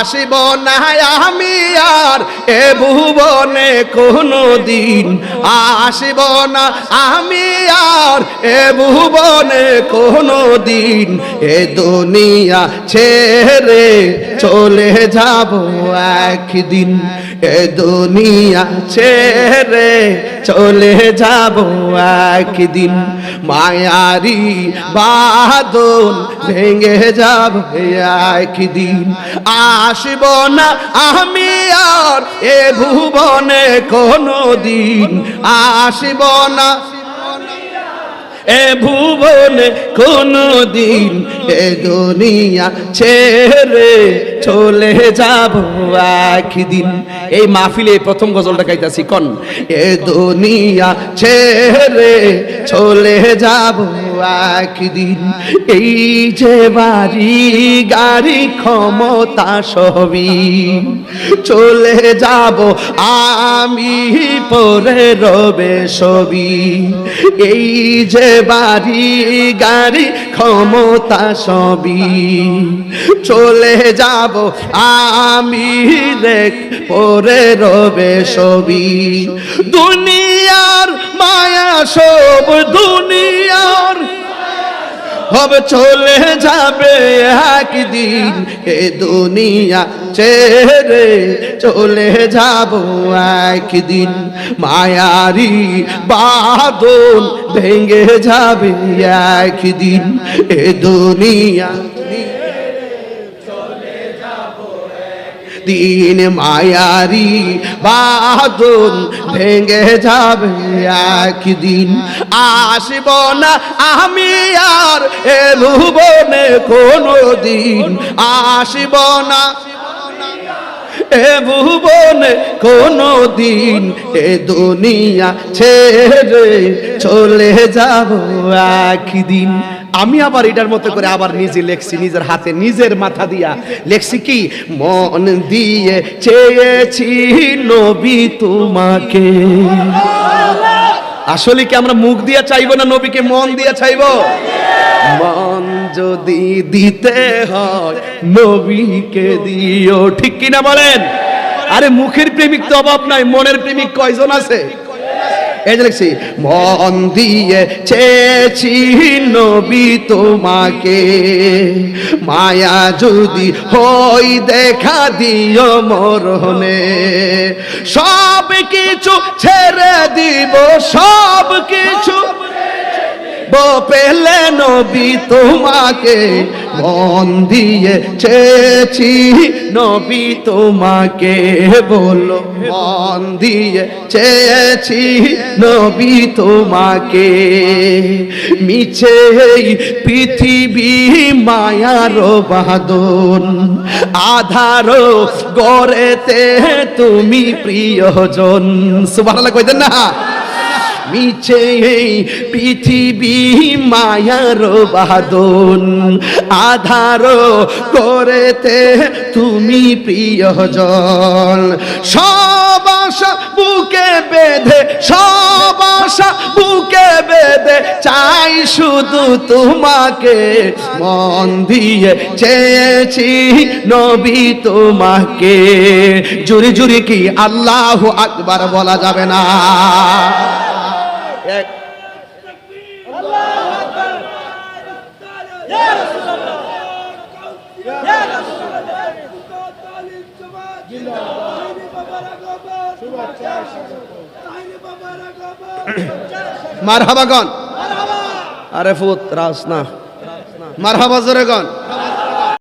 আসব না আমি আর, এ ভুবনে কোনো দিন আসিব না আমি আর, এ ভুবনে কোনো দিন এ দুনিয়া ছেড়ে চলে যাব একদিন। এ দুনিয়া ছেড়ে চলে যাব একদিন। মায়ারি বাদল ভেঙে যাব একদিন। আসব না আমি আর এ ভুবনে কোনো দিন আসব না এ ভুবনে কোনো দিন এ দুনিয়া ছেড়ে চলে যাব একদিন। এই মাহফিলে প্রথম গজলটা গাইতাছি, কন? এ দুনিয়া ছেড়ে চলে যাব একদিন। এই যে বাড়ি গাড়ি ক্ষমতা সবই চলে যাব আমি পরে রবে সবই। এই যে বাড়ি গাড়ি ক্ষমতা সবই। চলে যাব আমি দেখ পরে রবে সবই দুনিয়ার মায়া সব, দুনিয়ার হবে চলে যাবে একদিন। এ দুনিয়া ছেড়ে চলে যাব একদিন। মায়ারি বাদন ভেঙে যাবে একদিন। এ দুনিয়া দিন মায়ারি বাদন ভেঙে যাবে একদিন। আসব না আমি আর এ ভুবনে কোনো দিন আসব না এ ভুবনে, কোনো দিন এ দুনিয়া ছেড়ে চলে যাব একদিন। আমি আবার এটার মতো করে আবার নিজে লেখছি, নিজের হাতে, নিজের মাথা দিয়া। লেখছি কি? মন দিয়ে চেয়েছি নবী তোমাকে। আসলে কি আমরা মুখ দিয়ে চাইব না নবীকে মন দিয়ে চাইব? মন যদি দিতে হয়, নবীকে দিও। ঠিক কিনা বলেন? আরে মুখের প্রেমিক তো অভাব নাই, মনের প্রেমিক কয়জন আছে? এই যে লিখছি মন দিয়ে চেয়েছি নবী তোমাকে। মায়া যদি হই দেখা দিও মরণে। সব কিছু ছেড়ে দিব, সব কিছু পেলে নবী তোমাকে মন দিয়ে চেয়েছি। নবী তোমাকে বলো, মন দিয়ে চেয়েছি। নবী তোমাকে মিছে পৃথিবী মায়ার বাদন আধার গড়েতে তুমি প্রিয়জন। সুবহানাল্লাহ কইতেন না? মিছে এই পৃথিবী মায়ার বাদন আধার করেতে তুমি প্রিয়জন। সব আশা বুকে বেঁধে, সব বুকে বেঁধে চাই শুধু তোমাকে। মন দিয়ে চেয়েছি নবী তোমাকে। জুরি জুরি কি আল্লাহ আকবার বলা যাবে না? এক। মার হাবাগন আরে ফুত রাস না। মার হাবা জোরে গন